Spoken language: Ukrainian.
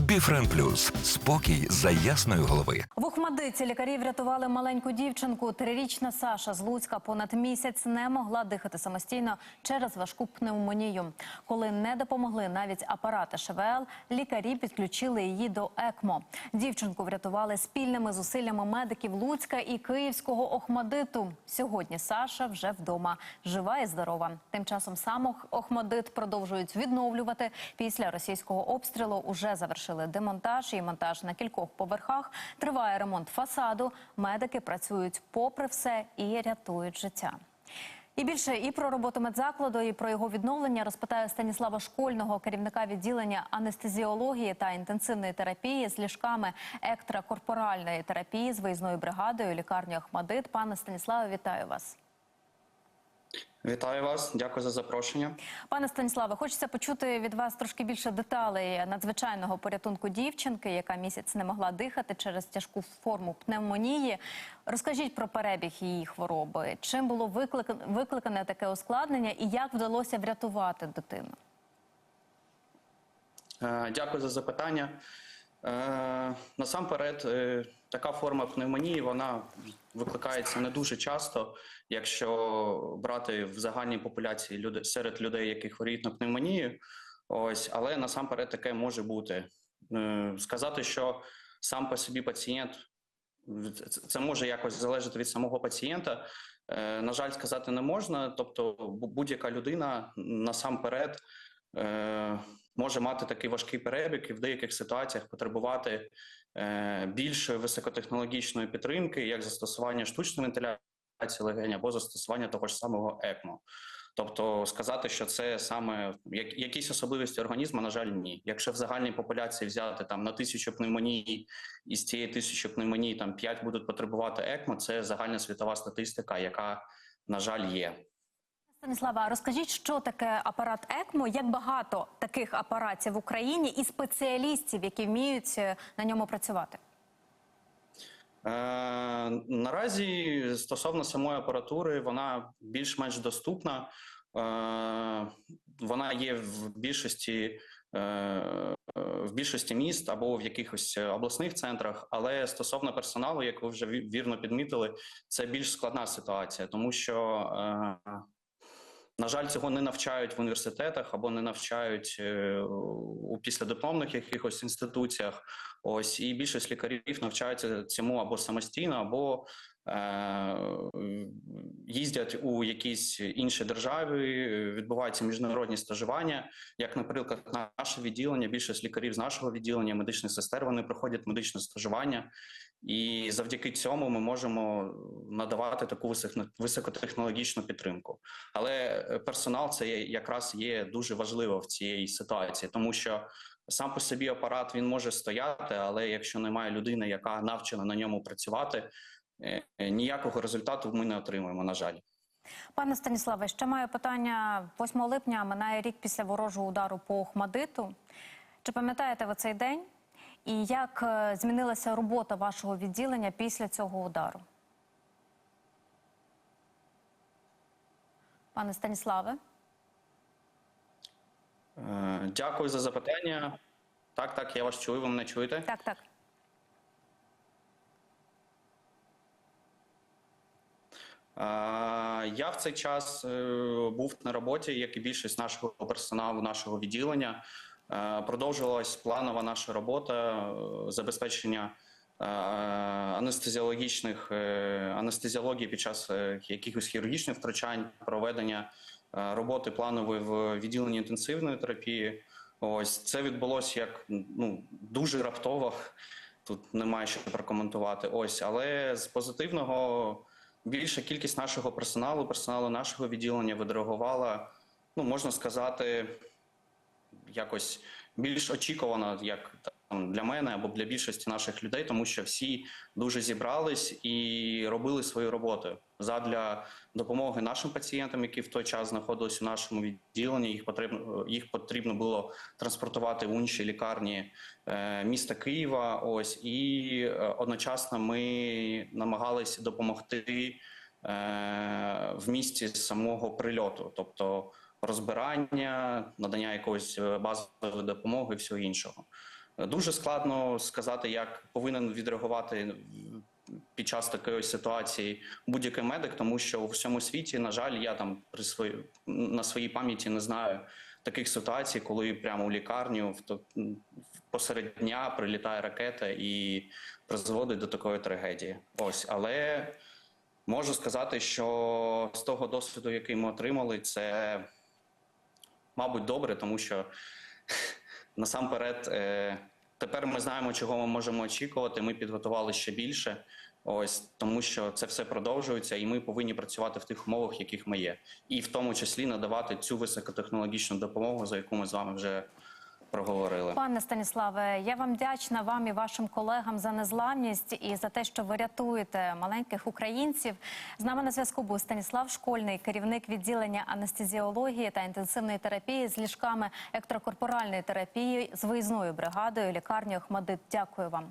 Біфрен Плюс спокій за ясної голови. В Охмадиці лікарі врятували маленьку дівчинку. Трирічна Саша з Луцька понад місяць не могла дихати самостійно через важку пневмонію. Коли не допомогли навіть апарати ШВЛ, лікарі підключили її до ЕКМО. Дівчинку врятували спільними зусиллями медиків Луцька і Київського Охмадиту. Сьогодні Саша вже вдома, жива і здорова. Тим часом сам Охмадит продовжують відновлювати. Після російського обстрілу уже завершили демонтаж і монтаж на кількох поверхах. Триває ремонт фасаду. Медики працюють попри все і рятують життя. І більше і про роботу медзакладу, і про його відновлення розпитаю Станіслава Школьного, керівника відділення анестезіології та інтенсивної терапії з ліжками екстракорпоральної терапії з виїзною бригадою лікарні Ахмадит. Пане Станіславе, вітаю вас. Вітаю вас, дякую за запрошення. Пане Станіславе, хочеться почути від вас трошки більше деталей надзвичайного порятунку дівчинки, яка місяць не могла дихати через тяжку форму пневмонії. Розкажіть про перебіг її хвороби. Чим було викликане, таке ускладнення і як вдалося врятувати дитину? Е, Дякую за запитання. Е, Насамперед, е, така форма пневмонії вона викликається не дуже часто, якщо брати в загальній популяції серед людей, які хворіють на пневмонію. Ось, але насамперед таке може бути. Е, Сказати, що сам по собі пацієнт це- може якось залежати від самого пацієнта. На жаль, сказати не можна. Тобто, будь-яка людина насамперед може мати такий важкий перебіг і в деяких ситуаціях потребувати е, більшої високотехнологічної підтримки, як застосування штучної вентиляції легень або застосування того ж самого ЕКМО. Тобто сказати, що це саме як, якісь особливості організму, на жаль, ні. Якщо в загальній популяції взяти там на тисячу пневмоній, і з цієї тисячі пневмоній там 5 будуть потребувати ЕКМО, це загальна світова статистика, яка, на жаль, є. Станіслава, розкажіть, що таке апарат ЕКМО, як багато таких апаратів в Україні і спеціалістів, які вміють е, на ньому працювати? Е, наразі стосовно самої апаратури, вона більш-менш доступна. Е, вона є в більшості. е, В більшості міст або в якихось обласних центрах, але стосовно персоналу, як ви вже вірно підмітили, це більш складна ситуація, тому що, е, на жаль, цього не навчають в університетах або не навчають е, у післядипломних якихось інституціях. Ось і більшість лікарів навчаються цьому або самостійно, або їздять у якісь інші держави, відбуваються міжнародні стажування. Як, наприклад, наше відділення, більшість лікарів з нашого відділення, медичних сестер, вони проходять медичне стажування, і завдяки цьому ми можемо надавати таку високо- високотехнологічну підтримку. Але е, персонал це якраз є дуже важливо в цій ситуації, тому що сам по собі апарат він може стояти, але якщо немає людини, яка навчена на ньому працювати, е, е, ніякого результату ми не отримуємо. На жаль. Пане Станіславе, ще маю питання 8 липня. Минає рік після ворожого удару по Охмадиту. Чи пам'ятаєте ви цей день? І як е, змінилася робота вашого відділення після цього удару? Пане Станіславе? Е, Дякую за запитання. Так, так, я вас чую. Ви мене чуєте? Так, так. Я в цей час е, був на роботі, як і більшість нашого персоналу, нашого відділення. Е, Продовжувалась планова наша робота е, забезпечення анестезіологічних анестезіології під час якихось хірургічних втручань, проведення роботи планової в відділенні інтенсивної терапії. Ось це відбулося як ну дуже раптово. Тут немає що прокоментувати. Ось, але з позитивного більша кількість нашого персоналу, персоналу нашого відділення відреагувала, ну можна сказати, якось більш очікувано, як для мене або для більшості наших людей, тому що всі дуже зібрались і робили свою роботу задля допомоги нашим пацієнтам, які в той час знаходились у нашому відділенні. Їх потрібно їх потрібно було транспортувати в інші лікарні е, міста Києва. Ось і е, одночасно ми намагалися допомогти е, в місті самого прильоту, тобто розбирання, надання якоїсь базової допомоги і всього іншого. Дуже складно сказати, як повинен відреагувати під час такої ситуації будь-який медик, тому що у всьому світі, на жаль, я там при свої, на своїй пам'яті не знаю таких ситуацій, коли прямо у лікарню посеред дня прилітає ракета і призводить до такої трагедії. Ось, але можу сказати, що з того досвіду, який ми отримали, це мабуть добре, тому що насамперед е, тепер ми знаємо, чого ми можемо очікувати. Ми підготували ще більше. Ось тому, що це все продовжується, і ми повинні працювати в тих умовах, яких ми є, і в тому числі надавати цю високотехнологічну допомогу, за яку ми з вами вже проговорили. Пане Станіславе, я вам вдячна вам і вашим колегам за незламність і за те, що ви рятуєте маленьких українців. З нами на зв'язку був Станіслав Школьний, керівник відділення анестезіології та інтенсивної терапії з ліжками екстракорпоральної терапії з виїзною бригадою лікарні Охмадит. Дякую вам.